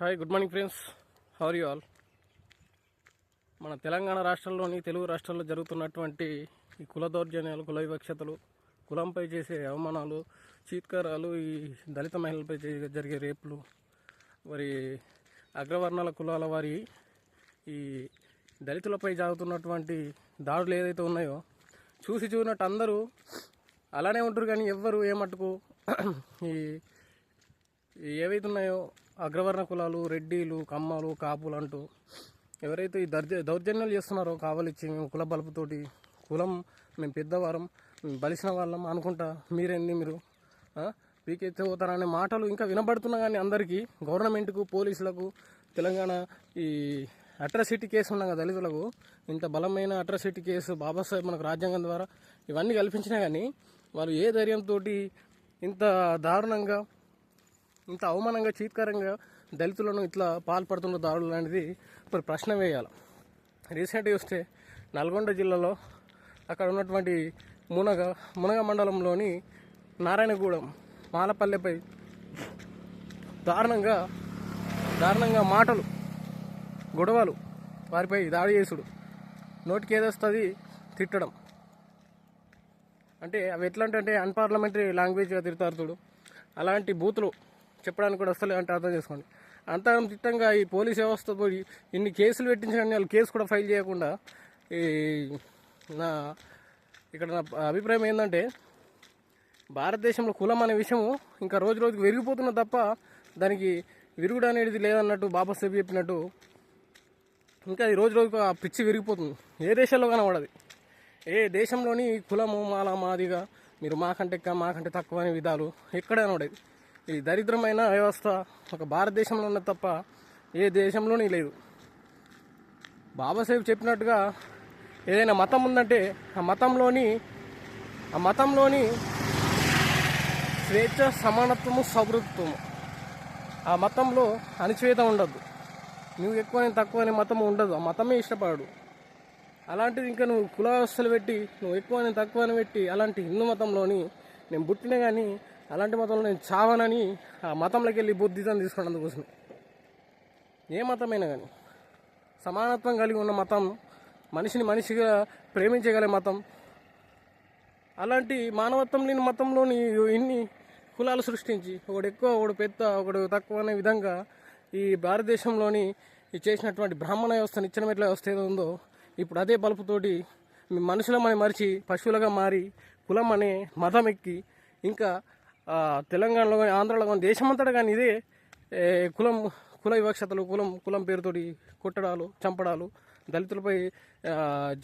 Hi good morning friends how are you all మన తెలంగాణ రాష్ట్రంలోని తెలుగు రాష్ట్రాల్లో జరుగుతున్నటువంటి ఈ కుల దౌర్జన్యాలు కుల వివక్షతలు కులంపై చేసే అవమానాలు చీత్కారాలు ఈ దళిత మహిళలపై జరిగే రేపులు మరి అగ్రవర్ణాల కులాల వారి ఈ దళితులపై జరుగుతున్నటువంటి దాడులు ఏదైతే ఉన్నాయో చూసి చూసినట్టు అందరూ అలానే ఉంటారు కానీ ఎవ్వరు ఏమట్టుకు ఈ ఈ ఏవైతే ఉన్నాయో అగ్రవర్ణ కులాలు రెడ్డిలు కమ్మలు కాపులు అంటూ ఎవరైతే ఈ దర్జ దౌర్జన్యాలు చేస్తున్నారో కావలిచ్చి మేము కుల బలుపుతోటి కులం మేము పెద్దవారం మేము బలిసిన వాళ్ళం అనుకుంటా మీరేంది మీరు ఆ? పీకెత్తి పోతారనే మాటలు ఇంకా వినబడుతున్నా కానీ అందరికీ గవర్నమెంట్కు పోలీసులకు తెలంగాణ ఈ అట్రాసిటీ కేసు ఉన్నాం కదా దళితులకు ఇంత బలమైన అట్రాసిటీ కేసు బాబాసాహెబ్ మనకు రాజ్యాంగం ద్వారా ఇవన్నీ కల్పించినా కానీ వారు ఏ ధైర్యంతో ఇంత దారుణంగా ఇంత అవమానంగా చీత్కారంగా దళితులను ఇట్లా పాల్పడుతున్న దారులు అనేది మరి ప్రశ్న వేయాలి. రీసెంట్గా వస్తే నల్గొండ జిల్లాలో అక్కడ ఉన్నటువంటి మునగ మునగ మండలంలోని నారాయణగూడెం మాలపల్లెపై దారుణంగా దారుణంగా మాటలు గొడవలు వారిపై దాడి చేసుడు. నోటికి ఏదొస్తుంది తిట్టడం. అంటే అవి ఎట్లా అంటే అన్పార్లమెంటరీ లాంగ్వేజ్గా తిడతారు చూడు. అలాంటి బూతులు చెప్పడానికి కూడా వస్తలే అంటే అర్థం చేసుకోండి. అంత తిట్టంగా ఈ పోలీస్ వ్యవస్థ పోయి ఇన్ని కేసులు పెట్టించిన వాళ్ళు కేసు కూడా ఫైల్ చేయకుండా ఈ నా ఇక్కడ నా అభిప్రాయం ఏంటంటే భారతదేశంలో కులం అనే విషయం ఇంకా రోజు రోజుకి విరిగిపోతున్న తప్ప దానికి విరుగుడు అనేది లేదన్నట్టు బాబాసాహెబ్ చెప్పినట్టు ఇంకా ఈ రోజు రోజుకు ఆ పిచ్చి విరిగిపోతుంది. ఏ దేశంలో కనబడదు ఏ దేశంలోని కులము మాల మాదిగా మీరు మాకంటే మాకంటే తక్కువ అనే విధాలు ఎక్కడ కనబడేది ఈ దరిద్రమైన వ్యవస్థ ఒక భారతదేశంలో ఉన్నది తప్ప ఏ దేశంలోనే లేదు. బాబాసాహెబ్ చెప్పినట్టుగా ఏదైనా మతం ఉందంటే ఆ మతంలోని ఆ మతంలోని స్వేచ్ఛ సమానత్వము సౌహృత్వము ఆ మతంలో అణచివేత ఉండదు నువ్వు ఎక్కువ నేను తక్కువ అనే మతం ఉండదు. ఆ మతమే ఇష్టపడడు. అలాంటిది ఇంకా నువ్వు కుల వ్యవస్థలు పెట్టి నువ్వు ఎక్కువ నేను తక్కువ అని పెట్టి అలాంటి హిందూ మతంలోని నేను పుట్టినా కానీ అలాంటి మతంలో నేను చావనని ఆ మతంలోకి వెళ్ళి బుద్ధితం తీసుకున్నందుకోసమే ఏ మతమైనా కానీ. సమానత్వం కలిగి ఉన్న మతం మనిషిని మనిషిగా ప్రేమించగలే మతం. అలాంటి మానవత్వం లేని మతంలోని ఇన్ని కులాలు సృష్టించి ఒకడు ఎక్కువ ఒకడు పెద్ద ఒకడు తక్కువ అనే విధంగా ఈ భారతదేశంలోని ఈ చేసినటువంటి బ్రాహ్మణ వ్యవస్థ నిచ్చెన మెట్ల వ్యవస్థ ఏదో ఉందో ఇప్పుడు అదే బలుపుతోటి మీ మనుషులమని మరిచి పశువులుగా మారి కులం అనే మతం ఎక్కి ఇంకా తెలంగాణలో కానీ ఆంధ్రలో కానీ దేశమంతటా కానీ ఇదే కులం కుల వివక్షతలు కులం కులం పేరుతోటి కొట్టడాలు చంపడాలు దళితులపై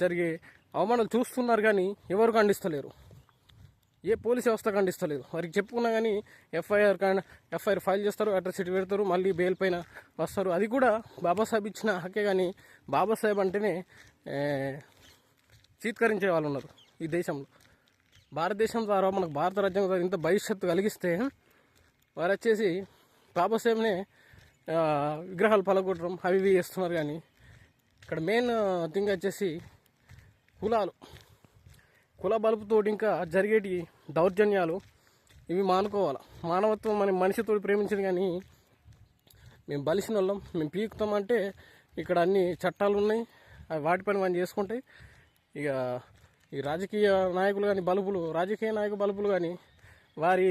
జరిగే అవమానాలు చూస్తున్నారు కానీ ఎవరు ఖండిస్తలేరు. ఏ పోలీస్ వ్యవస్థ ఖండిస్తలేదు. వారికి చెప్పుకున్నా కానీ ఎఫ్ఐఆర్ ఎఫ్ఐఆర్ ఫైల్ చేస్తారు అట్రాసిటీ పెడతారు మళ్ళీ బెయిల్ పైన వస్తారు. అది కూడా బాబాసాహెబ్ ఇచ్చిన హక్కే కానీ బాబాసాహెబ్ అంటేనే చీత్కరించే వాళ్ళు ఉన్నారు ఈ దేశంలో. భారతదేశం ద్వారా మనకు భారత రాజ్యాంగం ద్వారా ఇంత భవిష్యత్తు కలిగిస్తే వారు వచ్చేసి పాపసేమనే విగ్రహాలు పలగొట్టడం అవి ఇవి చేస్తున్నారు కానీ ఇక్కడ మెయిన్ థింగ్ వచ్చేసి కులాలు. కుల బలుపుతో ఇంకా జరిగేటి దౌర్జన్యాలు ఇవి మానుకోవాలి. మానవత్వం మన మనిషితో ప్రేమించింది కానీ మేము బలిసిన వాళ్ళం మేము పీకుతాం అంటే ఇక్కడ అన్ని చట్టాలు ఉన్నాయి అవి వాటిపైన మనం చేసుకుంటాయి ఇక ఈ రాజకీయ నాయకులు కానీ బలుపులు రాజకీయ నాయక బలుపులు కానీ వారి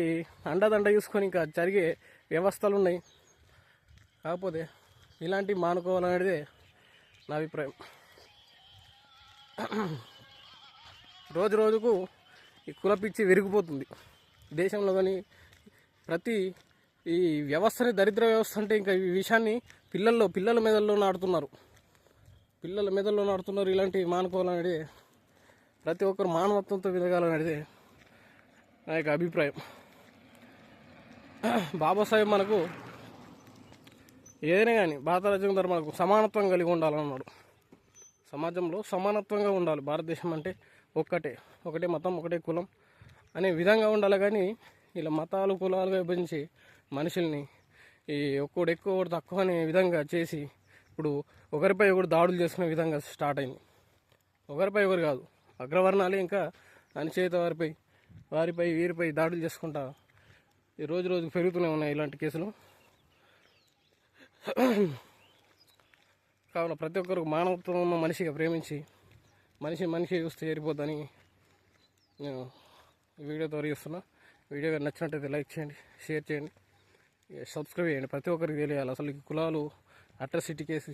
అండదండ చూసుకొని ఇంకా జరిగే వ్యవస్థలు ఉన్నాయి. కాకపోతే ఇలాంటివి మానుకోవాలనేదే నా అభిప్రాయం. రోజు రోజుకు ఈ కులపిచ్చి విరిగిపోతుంది. దేశంలో కానీ ప్రతి ఈ వ్యవస్థని దరిద్ర వ్యవస్థ అంటే ఇంకా ఈ విషయాన్ని పిల్లల్లో పిల్లల మెదల్లో నాడుతున్నారు పిల్లల మెదల్లో నాడుతున్నారు ఇలాంటివి మానుకోవాలనేది ప్రతి ఒక్కరు మానవత్వంతో వెలగాలనేది నా యొక్క అభిప్రాయం. బాబాసాహెబ్ మనకు ఏదైనా కానీ భారత ద్వారా మనకు సమానత్వం కలిగి ఉండాలన్నాడు. సమాజంలో సమానత్వంగా ఉండాలి. భారతదేశం అంటే ఒక్కటే ఒకటే మతం ఒకటే కులం అనే విధంగా ఉండాలి. కానీ ఇలా మతాలు కులాలుగా విభజించి మనుషుల్ని ఈ ఒక్కడు ఎక్కువ ఒకటి తక్కువ అనే విధంగా చేసి ఇప్పుడు ఒకరిపై ఒకరు దాడులు చేసుకునే విధంగా స్టార్ట్ అయింది. ఒకరిపై ఒకరు కాదు అగ్రవర్ణాలే ఇంకా అనిచేత వారిపై వారిపై వీరిపై దాడులు చేసుకుంటా ఈ రోజు రోజు పెరుగుతూనే ఉన్నాయి ఇలాంటి కేసులు. కావున ప్రతి ఒక్కరు మానవత్వం ఉన్న మనిషిగా ప్రేమించి మనిషి మనిషి చూస్తే చేరిపోద్దని నేను వీడియో ద్వారా చేస్తున్నా. వీడియో నచ్చినట్టయితే లైక్ చేయండి షేర్ చేయండి ఇక సబ్స్క్రైబ్ చేయండి. ప్రతి ఒక్కరికి తెలియాలి. అసలు ఈ కులాలు అట్రసిటీ కేసు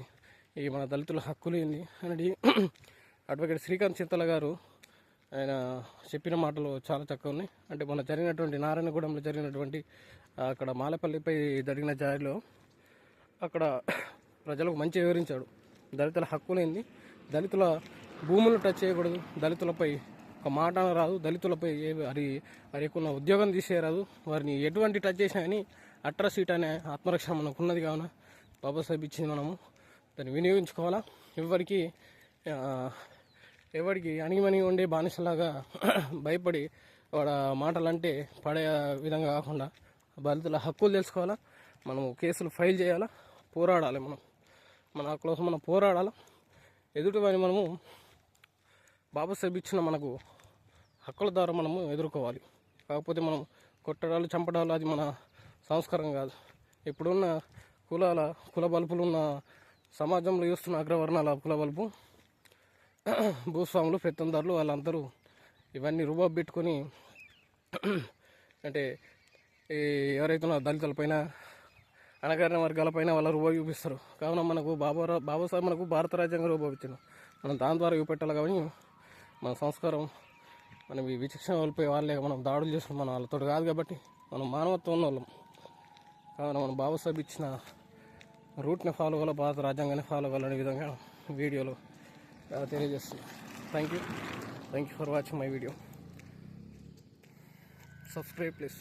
ఈ మన దళితుల హక్కులు ఏంది అని అడ్వకేట్ శ్రీకాంత్ చింతల గారు ఆయన చెప్పిన మాటలు చాలా చక్కగా ఉన్నాయి. అంటే మన జరిగినటువంటి నారాయణగూడెంలో జరిగినటువంటి అక్కడ మాలపల్లిపై జరిగిన జారిలో అక్కడ ప్రజలకు మంచి వివరించాడు. దళితుల హక్కులేంది దళితుల భూములు టచ్ చేయకూడదు దళితులపై ఒక మాట రాదు దళితులపై ఏ అది ఎక్కువ ఉద్యోగం తీసేయరాదు వారిని ఎటువంటి టచ్ చేసినా కానీ అట్రాసిటీ అనే ఆత్మరక్షణ మనకు ఉన్నది కావున బాబాసాహెబ్ ఇచ్చింది మనము. దాన్ని వినియోగించుకోవాలా? ఎవరికి ఎవరికి అణిగిమణి ఉండే బానిసలాగా భయపడి వాడ మాటలంటే పడే విధంగా కాకుండా బాధితుల హక్కులు తెలుసుకోవాలా? మనము కేసులు ఫైల్ చేయాలా? పోరాడాలి మనం. మన హక్కుల కోసం మనం పోరాడాలా? ఎదుటివారి మనము బాబాసాహెబ్ ఇచ్చిన మనకు హక్కుల ద్వారా మనము ఎదుర్కోవాలి. కాకపోతే మనం కొట్టడాలు చంపడాలు అది మన సంస్కారం కాదు. ఇప్పుడున్న కులాల కుల బలుపులు ఉన్న సమాజంలో చూస్తున్న అగ్రవర్ణాల కుల బలుపు భూస్వాములు పెత్తందారులు వాళ్ళందరూ ఇవన్నీ రుబాబు పెట్టుకొని అంటే ఎవరైతే దళితులపైన అణగారిన వర్గాలపైన వాళ్ళ రూబా చూపిస్తారు. కావున మనకు బాబా బాబాసాహెబ్ మనకు భారత రాజ్యాంగం రూబా మనం దాని ద్వారా చూపెట్టాలి కానీ మన సంస్కారం మనం ఈ విచక్షణ కోల్పోయే వాళ్ళే మనం దాడులు చేస్తున్నాం మనం వాళ్ళతో కాదు కాబట్టి మనం మానవత్వం ఉన్న వాళ్ళం కావున మనం బాబాసాహెబ్ ఇచ్చిన రూట్ని ఫాలో అవ్వాలి భారత రాజ్యాంగాన్ని ఫాలో అవ్వాలనే విధంగా వీడియోలో తెలియజేస్తున్నాను thank you thank you for watching my video subscribe please